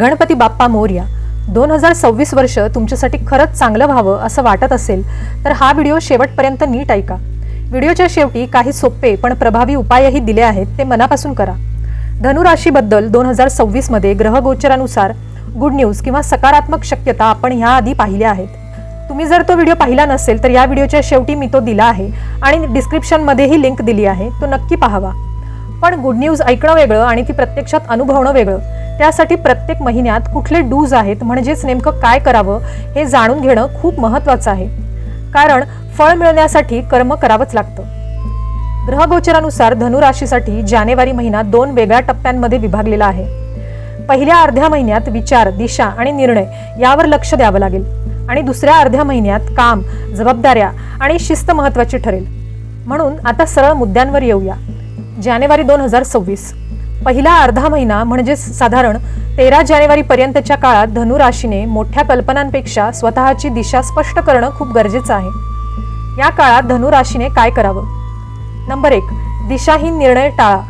गणपती बाप्पा मोर्या दोन हजार सव्वीस वर्ष तुमच्यासाठी खरंच चांगलं व्हावं असं वाटत असेल तर हा व्हिडिओ शेवटपर्यंत नीट ऐका. व्हिडिओच्या शेवटी काही सोपे पण प्रभावी उपायही दिले आहेत ते मनापासून करा. धनुराशीबद्दल दोन हजार सव्वीसमध्ये ग्रहगोचरानुसार गुड न्यूज किंवा सकारात्मक शक्यता आपण ह्याआधी पाहिल्या आहेत. तुम्ही जर तो व्हिडिओ पाहिला नसेल तर या व्हिडिओच्या शेवटी मी तो दिला आहे आणि डिस्क्रिप्शनमध्येही लिंक दिली आहे तो नक्की पाहावा. पण गुड न्यूज ऐकणं वेगळं आणि ती प्रत्यक्षात अनुभवणं वेगळं. त्यासाठी प्रत्येक महिन्यात कुठले डूज आहेत म्हणजेच नेमकं काय करावं हे जाणून घेणं खूप महत्त्वाचं आहे. कारण फळ मिळण्यासाठी कर्म करावंच लागतं. ग्रहगोचरानुसार धनुराशीसाठी जानेवारी महिना दोन वेगळ्या टप्प्यांमध्ये विभागलेला आहे. पहिल्या अर्ध्या महिन्यात विचार दिशा आणि निर्णय यावर लक्ष द्यावं लागेल आणि दुसऱ्या अर्ध्या महिन्यात काम जबाबदाऱ्या आणि शिस्त महत्वाची ठरेल. म्हणून आता सरळ मुद्द्यांवर येऊया. जानेवारी दोन हजार सव्वीस. पहिला अर्धा महिना म्हणजेच साधारण तेरा जानेवारी पर्यंतच्या काळात धनु राशीने मोठ्या कल्पनांपेक्षा स्वतःची दिशा स्पष्ट करणं खूप गरजेचं आहे. या काळात धनु राशीने काय करावं? नंबर एक दिशाहीन निर्णय टाळा.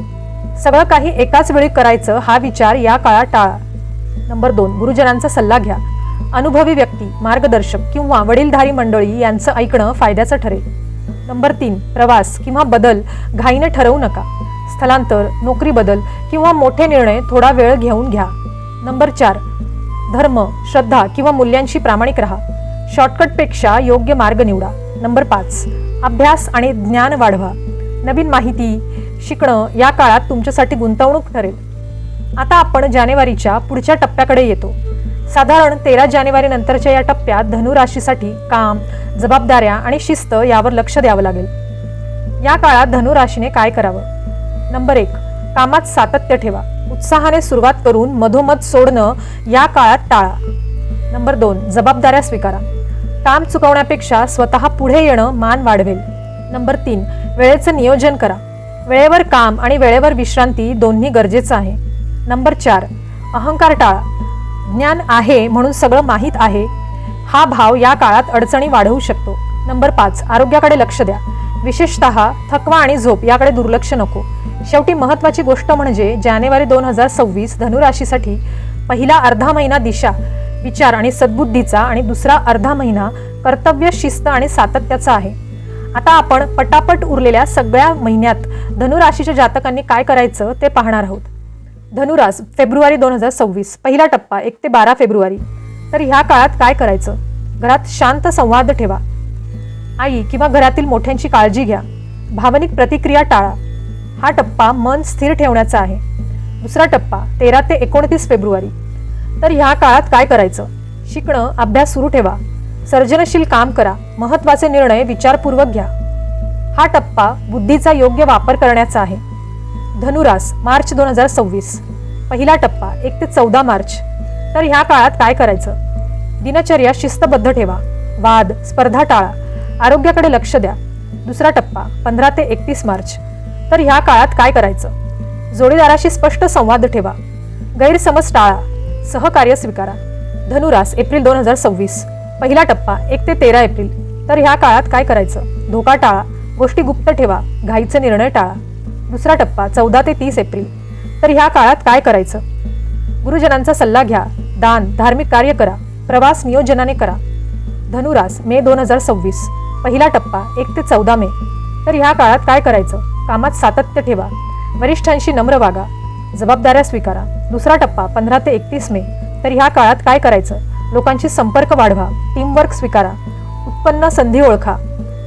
सगळं काही एकाच वेळी करायचं हा विचार या काळात टाळा. नंबर दोन गुरुजनांचा सल्ला घ्या. अनुभवी व्यक्ती मार्गदर्शक किंवा वडीलधारी मंडळी यांचं ऐकणं फायद्याचं ठरेल. नंबर तीन प्रवास किंवा बदल घाईने ठरवू नका. स्थलांतर नोकरी बदल किंवा मोठे निर्णय थोडा वेळ घेऊन घ्या. नंबर चार धर्म श्रद्धा किंवा मूल्यांशी प्रामाणिक राहा. शॉर्टकटपेक्षा योग्य मार्ग निवडा. नंबर पाच अभ्यास आणि ज्ञान वाढवा. नवीन माहिती शिकणं या काळात तुमच्यासाठी गुंतवणूक ठरेल. आता आपण जानेवारीच्या पुढच्या टप्प्याकडे येतो. साधारण तेरा जानेवारी नंतरच्या या टप्प्यात धनुराशीसाठी काम जबाबदाऱ्या आणि शिस्त यावर लक्ष द्यावं लागेल. या काळात धनुराशीने काय करावं? नंबर एक कामात सातत्य ठेवा. उत्साहाने सुरुवात करून मधोमध सोडणं या काळात टाळा. नंबर दोन जबाबदाऱ्या स्वीकारा. काम चुकवण्यापेक्षा स्वतः पुढे येणं मान वाढवेल. नंबर तीन वेळेचं नियोजन करा. वेळेवर काम आणि वेळेवर विश्रांती दोन्ही गरजेचं आहे. नंबर चार अहंकार टाळा. ज्ञान आहे म्हणून सगळं माहीत आहे. हा भाव या काळात अडचणी वाढवू शकतो. नंबर पाच आरोग्याकडे लक्ष द्या. विशेषत थकवा आणि झोप याकडे दुर्लक्ष नको. शेवटी महत्वाची गोष्ट म्हणजे जानेवारी दोन हजार सव्वीस धनुराशीसाठी पहिला अर्धा महिना दिशा विचार आणि सद्बुद्धीचा आणि दुसरा अर्धा महिना कर्तव्य शिस्त आणि सातत्याचा आहे. आता आपण पटापट उरलेल्या सगळ्या महिन्यात धनुराशीच्या जातकांनी काय करायचं ते पाहणार आहोत. धनुरास फेब्रुवारी दोन हजार सव्वीस पहिला टप्पा एक ते बारा फेब्रुवारी. तर ह्या काळात काय करायचं? घरात शांत संवाद ठेवा. आई किंवा घरातील मोठ्यांची काळजी घ्या. भावनिक प्रतिक्रिया टाळा. हा टप्पा मन स्थिर ठेवण्याचा आहे. दुसरा टप्पा तेरा ते एकोणतीस फेब्रुवारी. तर ह्या काळात काय करायचं? शिकणं अभ्यास सुरू ठेवा. सर्जनशील काम करा. महत्त्वाचे निर्णय विचारपूर्वक घ्या. हा टप्पा बुद्धीचा योग्य वापर करण्याचा आहे. धनुरास मार्च दोन हजार सव्वीस. पहिला टप्पा एक ते चौदा मार्च. तर ह्या काळात काय करायचं? दिनचर्या शिस्तबद्ध ठेवा. वाद स्पर्धा टाळा. आरोग्याकडे लक्ष द्या. दुसरा टप्पा पंधरा ते एकतीस मार्च. तर ह्या काळात काय करायचं? जोडीदाराशी स्पष्ट संवाद ठेवा. गैरसमज टाळा. सहकार्य स्वीकारा. धनुरास एप्रिल दोन हजार सव्वीस. पहिला टप्पा एक ते तेरा एप्रिल. तर ह्या काळात काय करायचं? धोका टाळा. गोष्टी गुप्त ठेवा. घाईचे निर्णय टाळा. दुसरा टप्पा चौदा ते तीस एप्रिल. तर ह्या काळात काय करायचं? गुरुजनांचा सल्ला घ्या. दान धार्मिक कार्य करा. प्रवास नियोजनाने करा. धनुरास मे दोन हजार सव्वीस. पहिला टप्पा एक ते चौदा मे. तर ह्या काळात काय करायचं? कामात सातत्य ठेवा. वरिष्ठांशी नम्र वागा. जबाबदाऱ्या स्वीकारा. दुसरा टप्पा पंधरा ते एकतीस मे. तर ह्या काळात काय करायचं? लोकांशी संपर्क वाढवा. टीमवर्क स्वीकारा. उत्पन्न संधी ओळखा.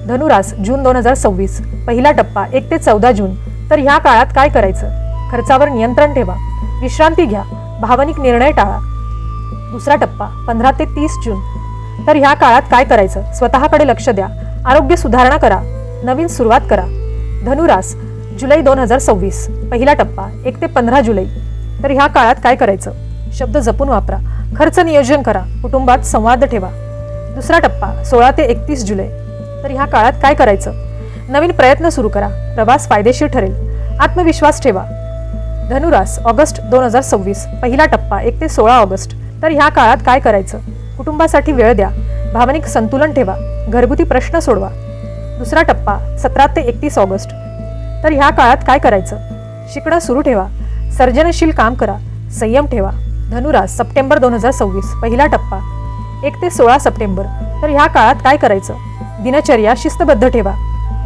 धनुरास जून दोन हजार सव्वीस. पहिला टप्पा एक ते चौदा जून. तर ह्या काळात काय करायचं? खर्चावर नियंत्रण ठेवा. विश्रांती घ्या. भावनिक निर्णय टाळा. दुसरा टप्पा पंधरा ते तीस जून. तर ह्या काळात काय करायचं? स्वतःकडे लक्ष द्या. आरोग्य सुधारणा करा. नवीन सुरुवात करा. धनुरास जुलै दोन हजार सव्वीस पहिला टप्पा एक ते पंधरा जुलै. तर ह्या काळात काय करायचं? शब्द जपून वापरा. खर्च नियोजन करा. कुटुंबात संवाद ठेवा. दुसरा टप्पा सोळा ते एकतीस जुलै. तर ह्या काळात काय करायचं? नवीन प्रयत्न सुरू करा. प्रवास फायदेशीर ठरेल. आत्मविश्वास ठेवा. धनुरास ऑगस्ट दोन हजार सव्वीस पहिला टप्पा एक ते सोळा ऑगस्ट. तर ह्या काळात काय करायचं? कुटुंबासाठी वेळ द्या. भावनिक संतुलन ठेवा. घरगुती प्रश्न सोडवा. दुसरा टप्पा सतरा ते एकतीस ऑगस्ट. तर ह्या काळात काय करायचं? शिकणं सुरू ठेवा. सर्जनशील काम करा. संयम ठेवा. धनुरास सप्टेंबर दोन हजार सव्वीस पहिला टप्पा. एक ते सोळा सप्टेंबर. तर ह्या काळात काय करायचं? दिनचर्या शिस्तबद्ध ठेवा.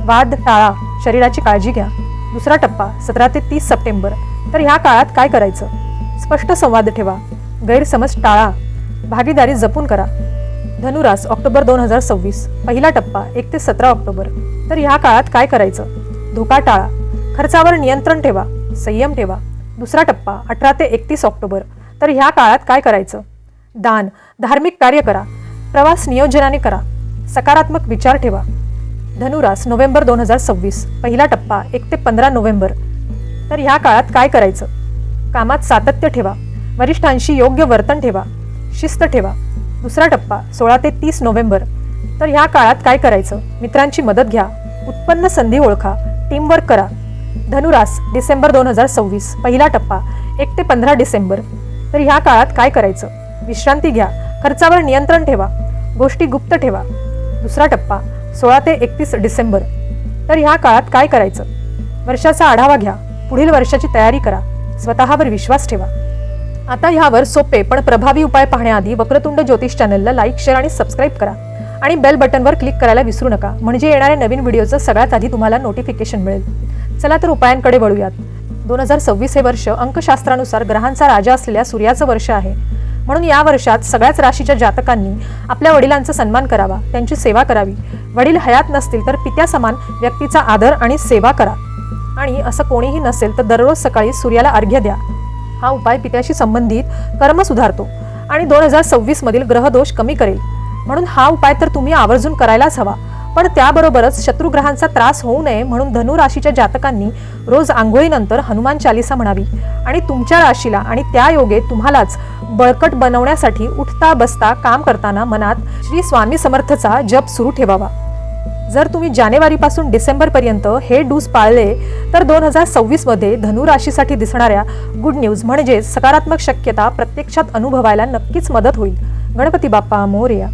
वाद टाळा. शरीराची काळजी घ्या. दुसरा टप्पा सतरा ते तीस सप्टेंबर. तर ह्या काळात काय करायचं? स्पष्ट संवाद ठेवा. गैरसमज टाळा. भागीदारी जपून करा. धनुरास ऑक्टोबर दोन हजार सव्वीस पहिला टप्पा एक ते सतरा ऑक्टोबर. तर ह्या काळात काय करायचं? धोका टाळा. खर्चावर नियंत्रण ठेवा संयम ठेवा. दुसरा टप्पा अठरा ते एकतीस ऑक्टोबर. तर ह्या काळात काय करायचं? दान धार्मिक कार्य करा. प्रवास नियोजनाने करा. सकारात्मक विचार ठेवा. धनुरास नोव्हेंबर दोन हजार सव्वीस पहिला टप्पा एक ते पंधरा नोव्हेंबर. तर ह्या काळात काय करायचं? कामात सातत्य ठेवा. वरिष्ठांशी योग्य वर्तन ठेवा. शिस्त ठेवा. दुसरा टप्पा सोळा ते तीस नोव्हेंबर. तर ह्या काळात काय करायचं? मित्रांची मदत घ्या. उत्पन्न संधी ओळखा. टीमवर्क करा. धनुरास डिसेंबर दोन हजार सव्वीस. पहिला टप्पा एक ते पंधरा डिसेंबर. तर ह्या काळात काय करायचं? विश्रांती घ्या. खर्चावर नियंत्रण ठेवा. गोष्टी गुप्त ठेवा. दुसरा टप्पा सोळा ते एकतीस डिसेंबर. तर ह्या काळात काय करायचं? वर्षाचा आढावा घ्या. पुढील वर्षाची तयारी करा. स्वतःवर विश्वास ठेवा. आता ह्यावर सोपे पण प्रभावी उपाय पाहण्याआधी वक्रतुंड ज्योतिष चॅनलला लाईक शेअर आणि सबस्क्राईब करा. आणि बेल बटनवर क्लिक करायला विसरू नका. म्हणजे येणाऱ्या नवीन व्हिडिओचं सगळ्यात आधी तुम्हाला नोटिफिकेशन मिळेल. चला तर उपायांकडे वळूयात. दोन हजार सव्वीस हे वर्ष अंकशास्त्रानुसार ग्रहांचा राजा असलेल्या सूर्याचं वर्ष आहे. म्हणून या वर्षात सगळ्याच राशीच्या जातकांनी आपल्या वडिलांचा सन्मान करावा त्यांची सेवा करावी. वडील हयात नसतील तर पित्यासमान व्यक्तीचा आदर आणि सेवा करा. आणि असं कोणीही नसेल तर दररोज सकाळी सूर्याला अर्घ्य द्या. हा उपाय पित्याशी संबंधित कर्म सुधारतो आणि दोन हजार सव्वीस मधील ग्रहदोष कमी करेल. म्हणून हा उपाय तर तुम्ही आवर्जून करायलाच हवा. पण त्याबरोबरच शत्रुग्रहांचा त्रास होऊ नये म्हणून धनु राशीच्या जातकांनी रोज आंघोळीनंतर हनुमान चालिसा म्हणावी. आणि तुमच्या राशीला आणि त्या योगे तुम्हालाच बळकट बनवण्यासाठी उठता बसता काम करताना मनात श्री स्वामी समर्थचा जप सुरू ठेवावा. जर तुम्ही जानेवारीपासून डिसेंबरपर्यंत हे डूस पाळले तर दोन हजार सव्वीसमध्ये धनु राशीसाठी दिसणाऱ्या गुड न्यूज म्हणजेच सकारात्मक शक्यता प्रत्यक्षात अनुभवायला नक्कीच मदत होईल. गणपती बाप्पा मोर्या.